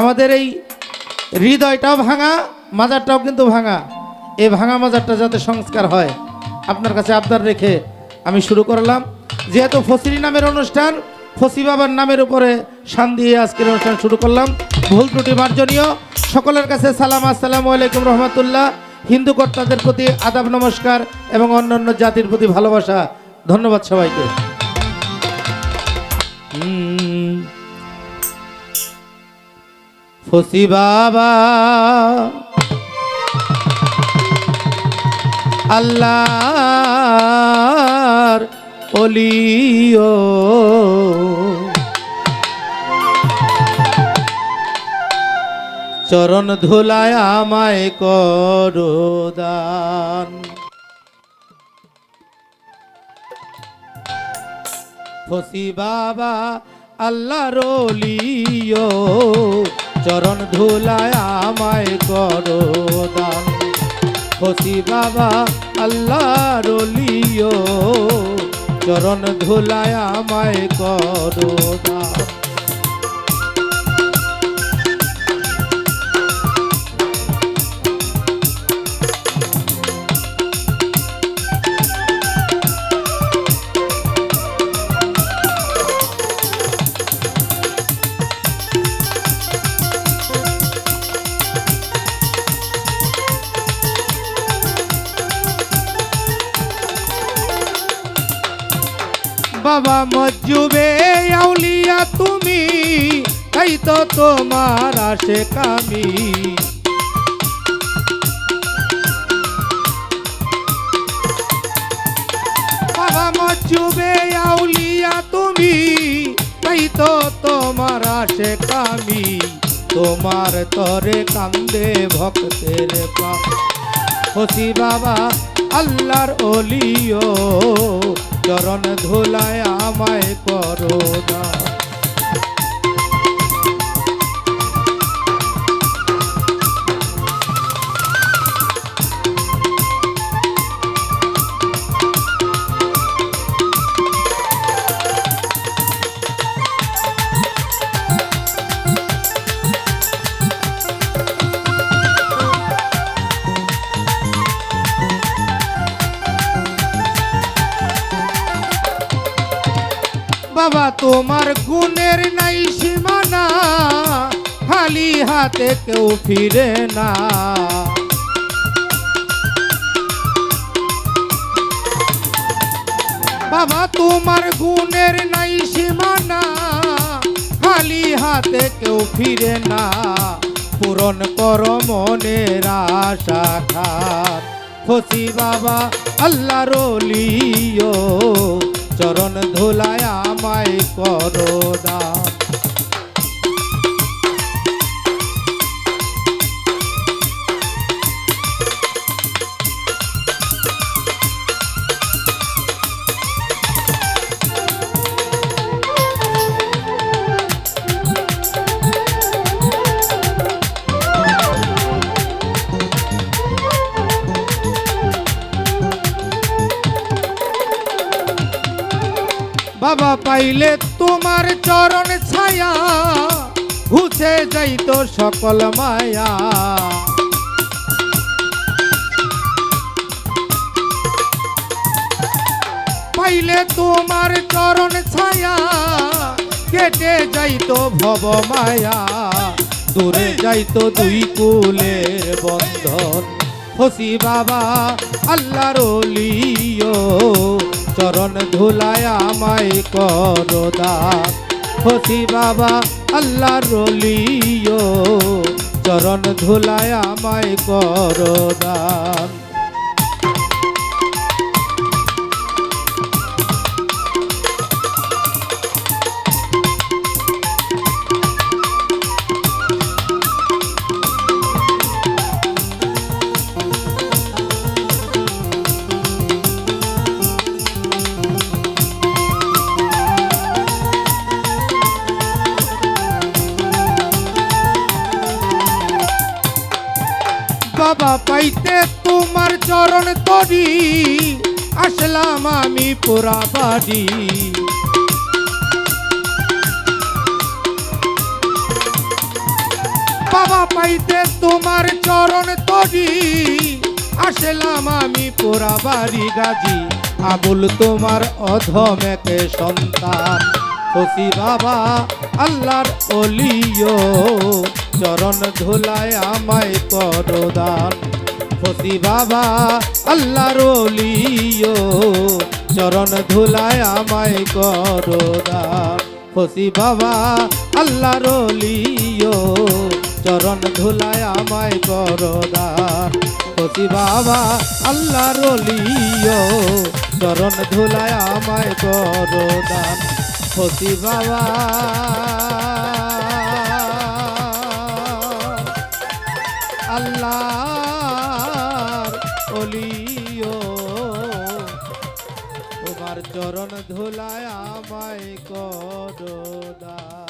আমাদের এই হৃদয়টাও ভাঙা, মাজারটাও কিন্তু ভাঙা। এই ভাঙা মাজারটা যাতে সংস্কার হয়, আপনার কাছে আবদার রেখে আমি শুরু করলাম। যেহেতু ফসিরি নামের অনুষ্ঠান, ফসি বাবার নামের উপরে শান দিয়ে আজকের অনুষ্ঠান শুরু করলাম। ভুল ত্রুটি মার্জনীয়। সকলের কাছে সালাম, আসসালামু আলাইকুম রহমতুল্লাহ। হিন্দু কর্তাদের প্রতি আদাব, নমস্কার এবং অন্যান্য জাতির প্রতি ভালোবাসা। ধন্যবাদ সবাইকে। হুম। ফসি বাবা। আল্লাহর অলিও। চরণ ধুলায় আমায় করো দান। ফসি বাবা আল্লাহ রলিও চরণ ধুলায় আমায় করো দান। হসি বাবা আল্লাহ রলিও চরণ ধুলায় আমায় করো দান। বাবা মজ্জুবে আউলিয়া তুমি, তাই তো তোমার আসে কামি। বাবা মজ্জুবে আউলিয়া তুমি, তাই তো তোমার আসে কামি। তোমার তরে কান্দে ভক্তের পা। হসি বাবা, আল্লাহর অলিও চরণ ধুলায় আমায় করো না বাবা, তোমার গুণের নাই সীমানা। খালি হাতে কেউ ফিরে না। বাবা, তোমার গুণের নাই সীমানা। খালি হাতে কেউ ফিরে না। পূরণ কর মনের আশা খাত ফসি বাবা আল্লাহ রলিও চরণ ধুলায় আমায় করো দান। বাবা পাইলে তোমার চরণ ছায়া, ঘুষে যাইত সকল মায়া। পাইলে তোমার চরণ ছায়া, কেটে যাইত ভব মায়া। দূরে যাইত দুই কুলের বন্ধন। ফসি বাবা আল্লাহ রলিও চরণ ধুলায় আমায় করো হসি বাবা আল্লাহ রলিও চরণ ধুলায় আমায় করো বাবা পাইতে তোমার চরণ তরি, আসলাম আমি পোড়া বাড়ি। বাবা পাইতে তোমার চরণ তরি, আসলাম আমি পোড়া বাড়ি গাজি। আবুল তোমার অধম একে সন্তান। ফসি বাবা, আল্লাহর অলিও। চরণ ধুলায় আমায় করদান। ফসি বাবা, আল্লাহর অলিও চরণ ধুলায় আমায় করদান। ফসি বাবা, আল্লাহর অলিও চরণ ধুলায় আমায় করদান। ফসি বাবা, আল্লাহর অলিও চরণ ধুলায় আমায় করদান। ফসি বাবা। অলিও তোমার চরণ ধুলায় আমায় করদান